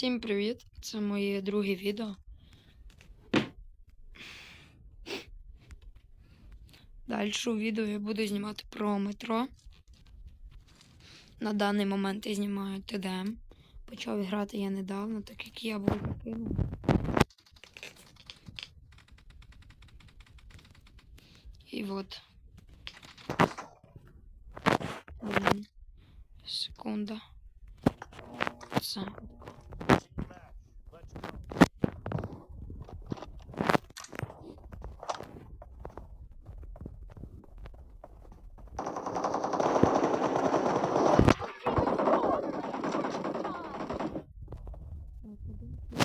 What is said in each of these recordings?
Всім привіт! Це моє друге відео. Далі у відео я буду знімати про метро. На даний момент я знімаю ТДМ. Почав грати я недавно, так як я був закинув. І от. Секунда. Це.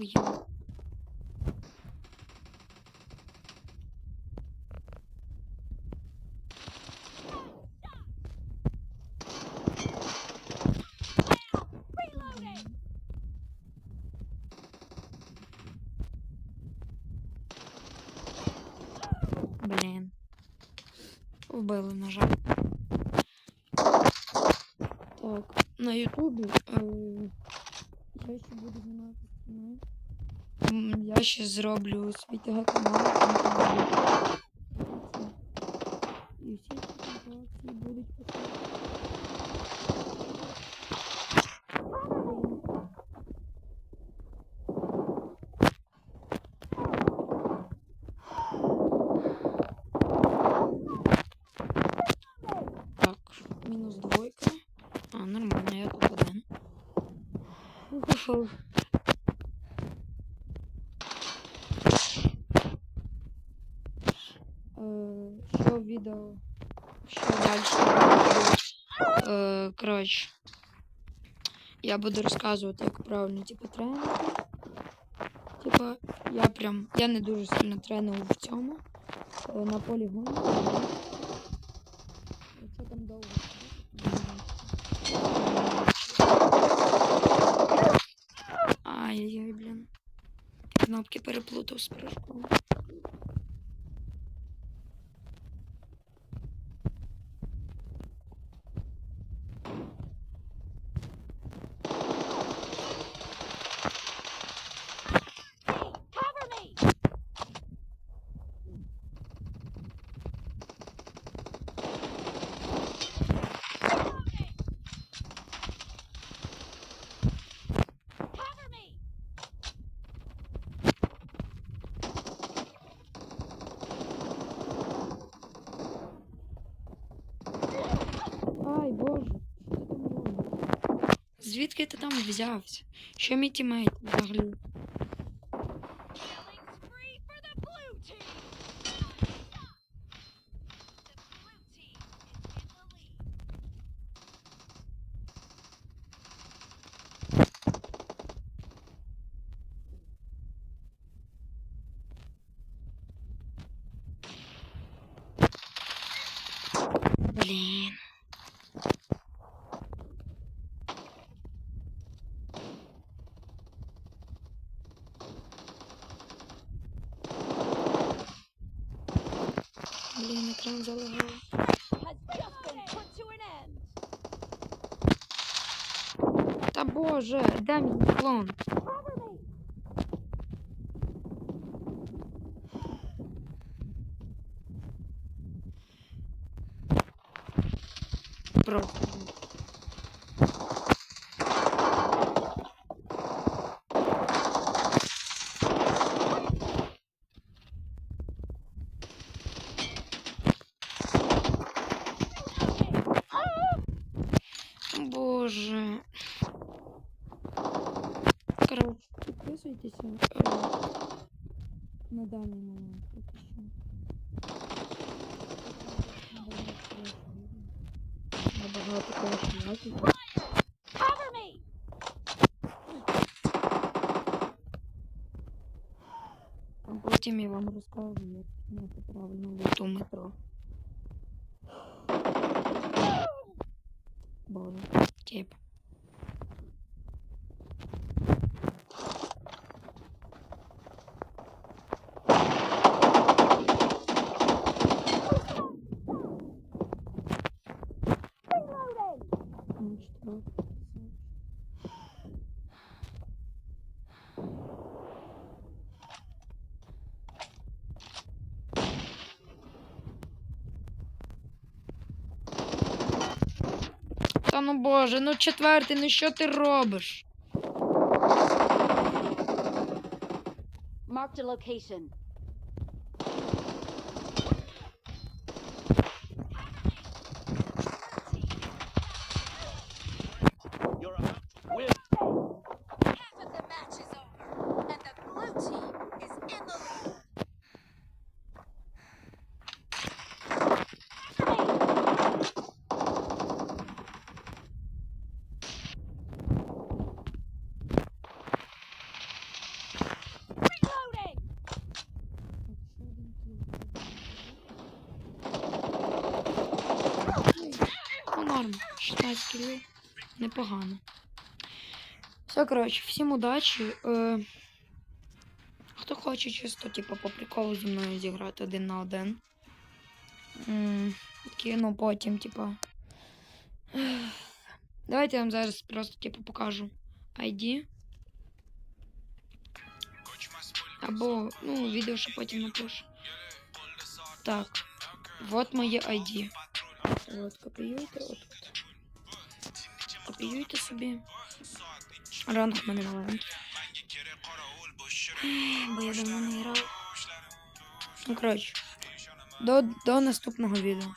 Ой. Блін. Вбили, на жаль. Так, на Ютубі е, я ще буду знімати стріми. М, Я ще зроблю свій ТГ канал. І всі ці будуть. Так, мінус двойка. А, нормально, я тут один. Уху. Що відео? Що далі? Е, Коротше. Я буду розказувати, як правильно, типу, тренити. Типа, я прям. Я не дуже сильно треную в цьому. е, На полігоні. Якщо там довго сидіти, Ай-яй, блін. Кнопки переплутав з прыжком. Звідки ти там взявся? Що мій тімейт взагалі? Killing екран залагало. Та боже, де мій клон? Просто. На даний момент поки що. Набагато! А потім я вам розкажу, як зняти правильно луту метро. Боже, тип. Reloading! Ну, що? Та ну боже, ну четвертий, ну що ти робиш? Marked a location. норм, 16 кілів. Непогано. Все, коротше, всім удачі. Е, хто хоче чисто, типу, по приколу зі мною зіграти один на один. М, Кину потім, типу. ех, Давайте я вам зараз просто, типу, покажу ID. Або, ну, відео ще потім напишу. Так. Вот моє ID. От, копіюйте, от от. Копіюйте собі. Ранг мене маленький. Бо я давно не грав. Ну, коротше. До, до наступного відео.